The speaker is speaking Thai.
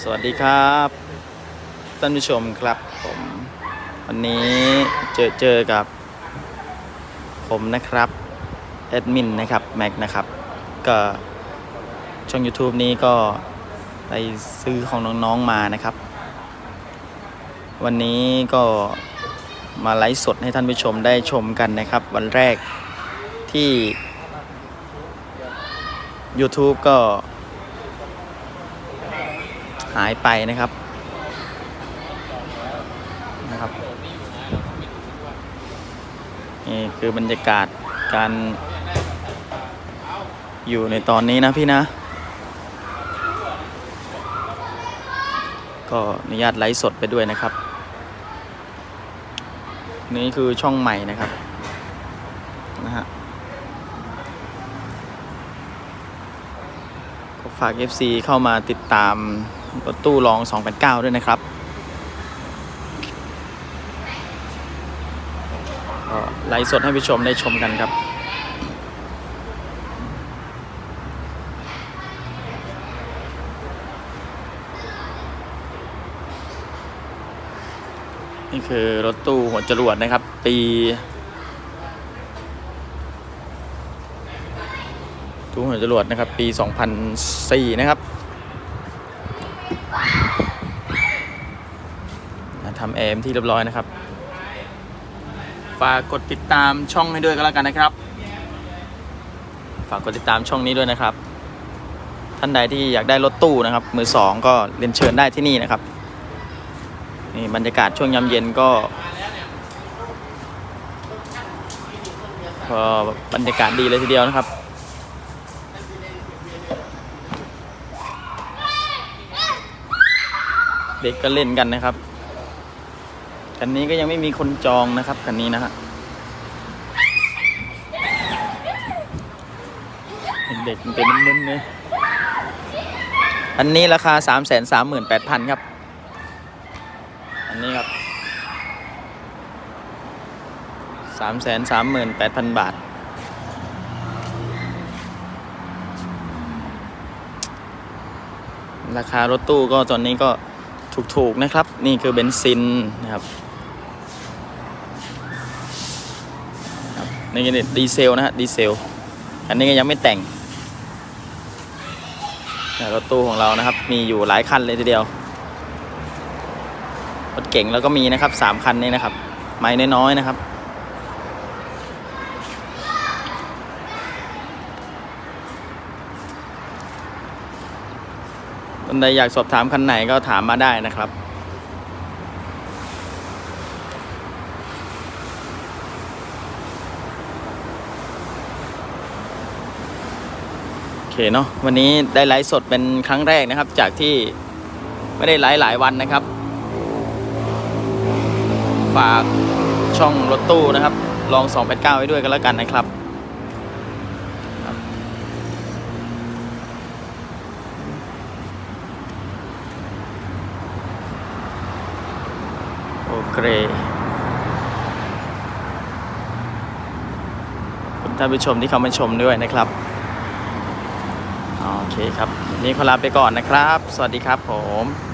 สวัสดีครับท่านผู้ชมครับผมวันนี้เจอเจอกับ ผมนะครับแอดมินนะครับแม็กนะครับ ก็ช่อง YouTube นี้ก็ไปซื้อของน้องๆมานะครับ วันนี้ก็มาไลฟ์สดให้ท่านผู้ชมได้ชมกันนะครับ วันแรกที่ YouTube ก็ หายไปนะครับนะครับนี่คือบรรยากาศการอยู่ในตอนนี้นะพี่นะ ก็อนุญาตไลฟ์สดไปด้วยนะครับ นี่คือช่องใหม่นะครับนะฮะก็ฝาก FC เข้ามาติดตาม รถตู้รอง 289 ด้วยนะครับก็ไลฟ์สดให้ผู้ชมได้ชมกันครับนี่คือรถตู้หัวจรวดนะครับ ปี ตู้หัวจรวดนะครับ ปี 2004 นะครับ ทำแอมที่เรียบร้อยนะครับ ฝากกดติดตามช่องให้ด้วยก็แล้วกันนะครับ ฝากกดติดตามช่องนี้ด้วยนะครับ ท่านใดที่อยากได้รถตู้นะครับ มือสองก็เรียนเชิญได้ที่นี่นะครับนี่บรรยากาศช่วงยามเย็นก็ก็บรรยากาศดีเลยทีเดียวนะครับ เด็กก็เล่นกันนะครับ คันนี้ก็ยังไม่มีคนจองนะครับคันนี้นะฮะเด็กมันเป็นมึนๆเลยอันนี้ราคา 3 3 8 0 0 0 ครับ อันนี้ครับ 3 3 8 0 0 0 บาท ราคารถตู้ก็ตอนนี้ก็ถูกๆนะครับ นี่คือเบนซินนะครับ นี่ดีเซลนะฮะดีเซล อันนี้ก็ยังไม่แต่งแต่รถตู้ของเรานะครับ มีอยู่หลายคันเลยทีเดียวรถเก่งแล้วก็มีนะครับสามคันนี้นะครับ ไม้น้อยๆนะครับท่านใดอยากสอบถามคันไหนก็ถามมาได้นะครับ โอเคเนาะวันนี้ได้ไลฟ์สดเป็นครั้งแรกนะครับ จากที่ไม่ได้ไลฟ์หลายวันนะครับ ฝากช่องรถตู้นะครับ ลอง 289 ไว้ด้วยกันแล้วกันนะครับโอเคคุณท่านผู้ชมที่เข้ามาชมด้วยนะครับ เคครับ นี่ขอลาไปก่อนนะครับ สวัสดีครับผม